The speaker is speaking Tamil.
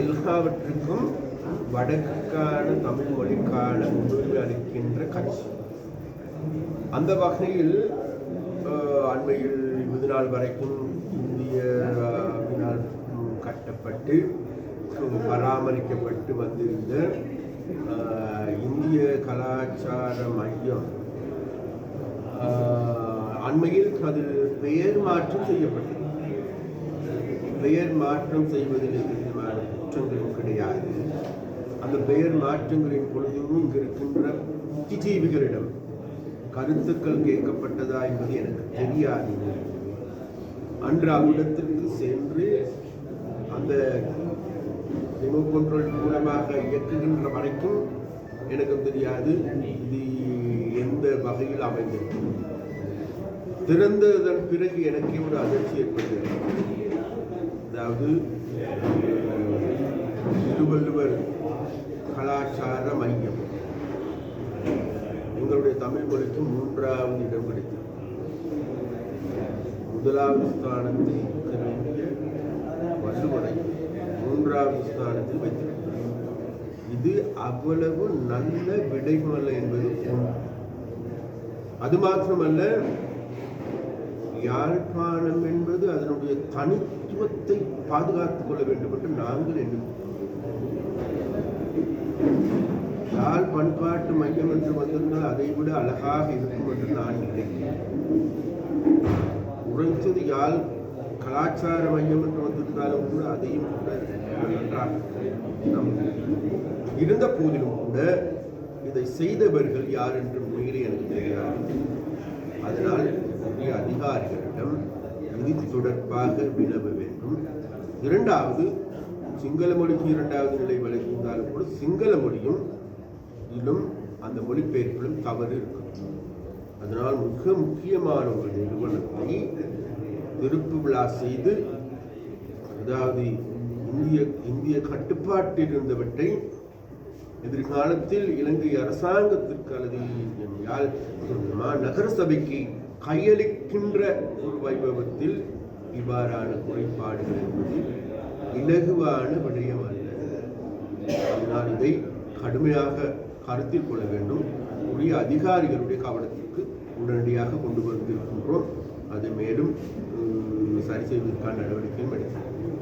எல்லாவற்றுக்கும் வடக்குக்கான தமிழ் மொழிக்கான முன்னுரிமை அளிக்கின்ற கட்சி அந்த வகையில் அண்மையில் இருபது நாள் வரைக்கும் இந்தியாவினால் கட்டப்பட்டு பராமரிக்கப்பட்டு வந்திருந்த இந்திய கலாச்சார மையம். அண்மையில் அது பெயர் மாற்றம் செய்யப்பட்டது. பெயர் மாற்றம் செய்வதில் எந்த அந்த பெயர் மாற்றங்களின் பொழுதும் இங்கு இருக்கின்ற புத்திஜீவிகளிடம் கருத்துக்கள் கேட்கப்பட்டதா என்பது எனக்கு தெரியாது. அன்று அவ்விடத்திற்கு சென்று அந்த ரிமோட் கண்ட்ரோல் மூலமாக இயக்குகின்ற வரைக்கும் எனக்கு தெரியாது இது எந்த வகையில் அமைந்தது. திறந்ததன் பிறகு எனக்கே ஒரு அதிர்ச்சி ஏற்பட்டது அதாவது திருவள்ளுவர் கலாச்சார மையம். எங்களுடைய தமிழ் மொழிக்கு மூன்றாவது இடம் கிடைத்தது. முதலாவது ஸ்தானத்தில் இருக்கிற வள்ளுவரை மூன்றாவது ஸ்தானத்தில் வைத்திருக்கிறார். இது அவ்வளவு நல்ல விடைமல்ல என்பது அது மாத்திரமல்ல யாழ்ப்பாணம் என்பது அதனுடைய தனித்துவத்தை பாதுகாத்துக் கொள்ள வேண்டும் என்று நாங்கள் எண்ணுகிறோம். யாழ் பண்பாட்டு மையம் என்று வந்திருந்தால் அதை விட அழகாக இருக்கும் என்று நான் நினைக்கிறேன். உறைந்தது யாழ் கலாச்சார மையம் என்று வந்திருந்தாலும் கூட அதையும் கூட நன்றாக இருந்த போதிலும் கூட இதை செய்தவர்கள் யார் என்று உண்மையிலே எனக்கு தெரியாது. அதனால் அதிகாரிகளிடம் இது தொடர்பாக வினவ வேண்டும். இரண்டாவது சிங்கள மொழிக்கு இரண்டாவது நிலை வழங்கியிருந்தாலும் கூட சிங்கள மொழியும் இதிலும் அந்த மொழிபெயர்ப்பிலும் தவறு இருக்கும் அதனால் மிக முக்கியமான ஒரு நிறுவனத்தை திருப்பு விழா செய்து அதாவது இந்திய இந்திய கட்டுப்பாட்டில் இருந்தவற்றை எதிர்காலத்தில் இலங்கை அரசாங்கத்திற்கு அல்லது என்றால் நகர சபைக்கு கையளிக்கின்ற ஒரு வைபவத்தில் இவ்வாறான குறைபாடுகள் என்பது இலகுவான விடயம் அல்ல அதனால் இதை கடுமையாக கருத்தில் கொள்ள வேண்டும். உரிய அதிகாரிகளுடைய கவனத்திற்கு உடனடியாக கொண்டு வந்திருக்கின்றோம். அதை மேலும் சரி செய்வதற்கான நடவடிக்கையும் எடுக்கிறது